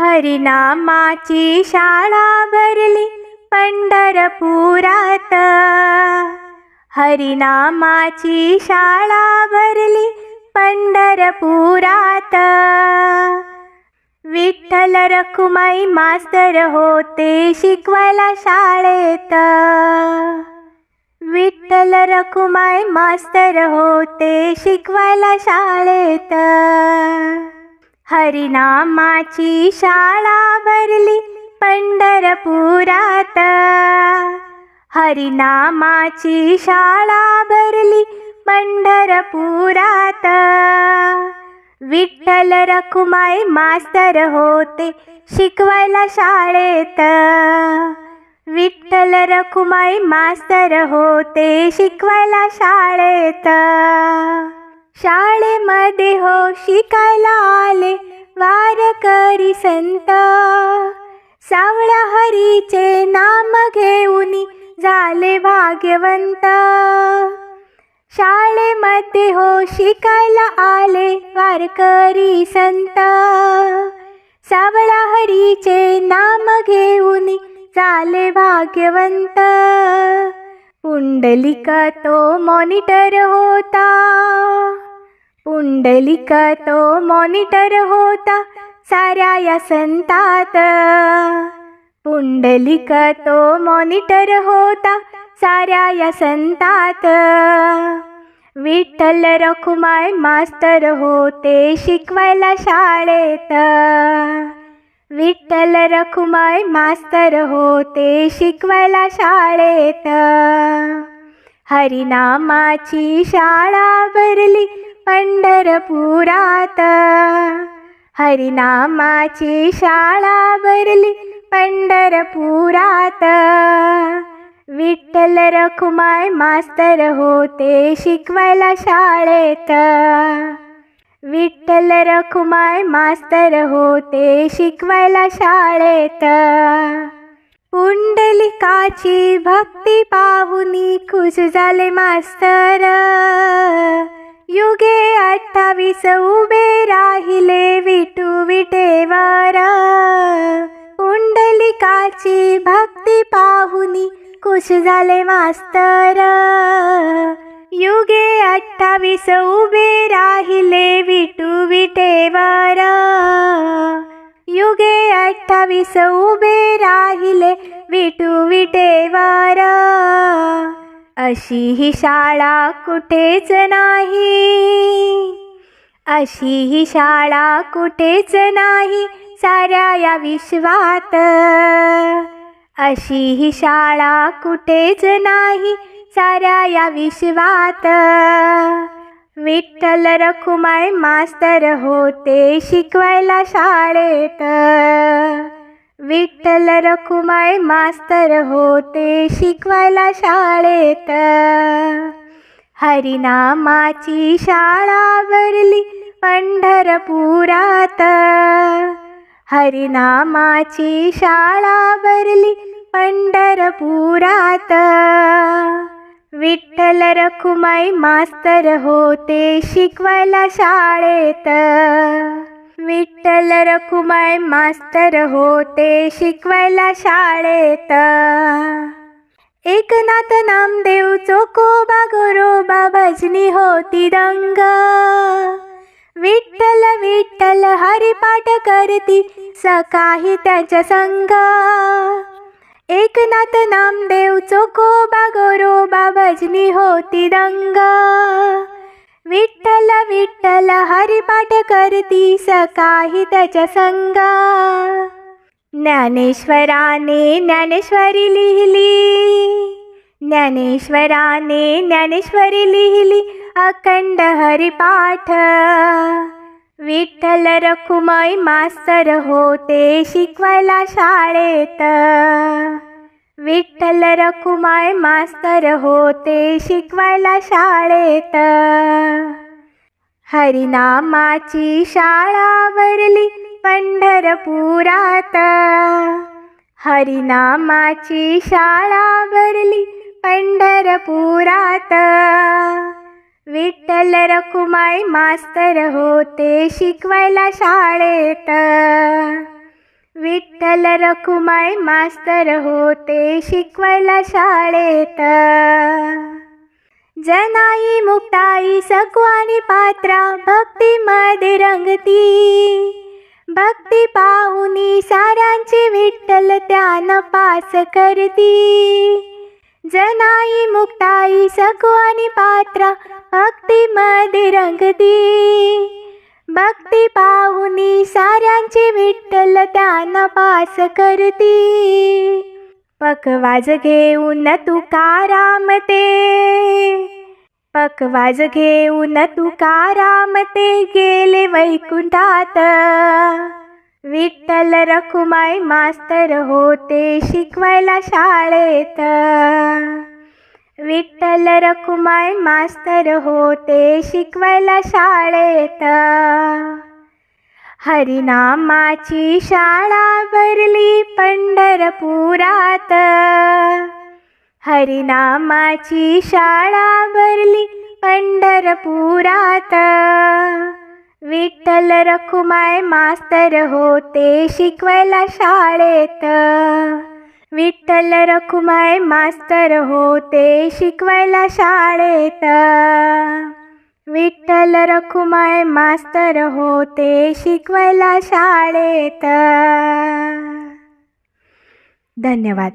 हरिनामाची शाळा भरली पंढरपुरात. हरिनामाची शाळा भरली पंढरपुरात. विठ्ठल रखुमाई मास्तर होते शिकवायला शाळेत. विठ्ठल रखुमाई मास्तर होते शिकवायला शाळेत. हरिनामाची शाळा भरली पंढरपुरात. हरिनामाची शाळा भरली पंढरपुरात. विठ्ठल रखुमाई मास्तर होते शिकवायला शाळेत. विठ्ठल रखुमाई मास्तर होते शिकवायला शाळेत. शाळेमध्ये हो शिकायला आले वारकरी संत. सावळ्या हरीचे नाम घेऊन झाले भाग्यवंत. शाळेमध्ये हो शिकायला आले वारकरी संत. सावळा हरीचे नाम घेऊन झाले भाग्यवंत. पुंडलिका तो मॉनिटर होता. पुंडलिक तो मॉनिटर होता साऱ्या या संतात. पुंडलिक तो मॉनिटर होता साऱ्या या संतात. विठ्ठल रखुमाय मास्तर होते शिकवायला शाळेत. विठ्ठल रखुमाय मास्तर होते शिकवायला शाळेत. हरिनामाची शाळा भरली पंढरपुरात. हरिनामाची शाळा भरली पंढरपुरात. विठ्ठल रखुमाय मास्तर होते शिकवायला शाळेत. विठ्ठल रखुमाय मास्तर होते शिकवायला शाळेत. पुंडलिकाची भक्ती पाहुनी खुश झाले मास्तर. अठ्ठावीस उभे राहिले विटू विटेवर. पुंडलिकाची भक्ती पाहुनी खुश झाले मास्तर. युगे अठ्ठावीस उभे राहिले विटू विटेवर. युगे अठ्ठावीस उभे राहिले विटू विटेवर. अशी ही शाळा कुठेच नाही. अशी ही शाळा कुठेच नाही साऱ्या या विश्वात. अशी ही शाळा कुठेच नाही साऱ्या या विश्वात. विठ्ठल रखुमाय मास्तर होते शिकवायला शाळेत. विठ्ठल रखुमाय मास्तर होते शिकवायला शाळेत. हरिनामाची शाळा भरली पंढरपुरात. हरिनामाची शाळा भरली पंढरपुरात. विठ्ठल रखुमाई मास्तर होते शिकवायला शाळेत. विठ्ठल रखुमाई मास्तर होते शिकवायला शाळेत. एकनाथ नामदेव चोकोबा गोरोबा भजनी होती दंग. विठ्ठल विठ्ठल हरिपाठ करती सकाही त्याच्या संग. एकनाथ नामदेव चोकोबा गोरोबा भजनी होती दंग. विठ्ठल विठ्ठल हरिपाठ करती सकाही त्याच्या संग. ज्ञानेश्वराने ज्ञानेश्वरी लिहिली. ज्ञानेश्वराने ज्ञानेश्वरी लिहिली अखंड हरिपाठ. विठ्ठल रखुमय मास्तर होते शिकवायला शाळेत. विठ्ठल रखुमय मास्तर होते शिकवायला शाळेत. हरिनामाची शाळा भरली पंढरपुरात. हरिनामाची शाळा भरली पंढरपुरात. विठ्ठल रखुमाई मास्तर होते शिकवायला शाळेत. विठ्ठल रखुमाई मास्तर होते शिकवायला शाळेत. जनाई मुक्ताई सकवानी पात्रा भक्तीमध्ये रंगती. भक्ती पाहुनी साऱ्यांची विठ्ठल त्यानं पास करती. जनाई मुक्ताई सकवानी पात्रा भक्तीमध्ये रंगती. भक्ती पाहुनी साऱ्यांची विठ्ठल त्यानं पास करती. पकवाज घेऊन तुकाराम ते पकवाज घेऊन तुकाराम ते गेले वैकुंठात. विठ्ठल रखुमाई मास्तर होते शिकवायला शाळेत. विठ्ठल रखुमाई मास्तर होते शिकवायला शाळेत. हरिनामाची शाळा भरली पंढरपुरात. हरिनामाची शाळा भरली पंढरपुरात. विठ्ठल रखुमाय मास्तर होते शिकवायला शाळेत. विठ्ठल रखुमाय मास्तर होते शिकवायला शाळेत. विठ्ठल रखुमाय मास्तर होते शिकवायला शाळेत. धन्यवाद.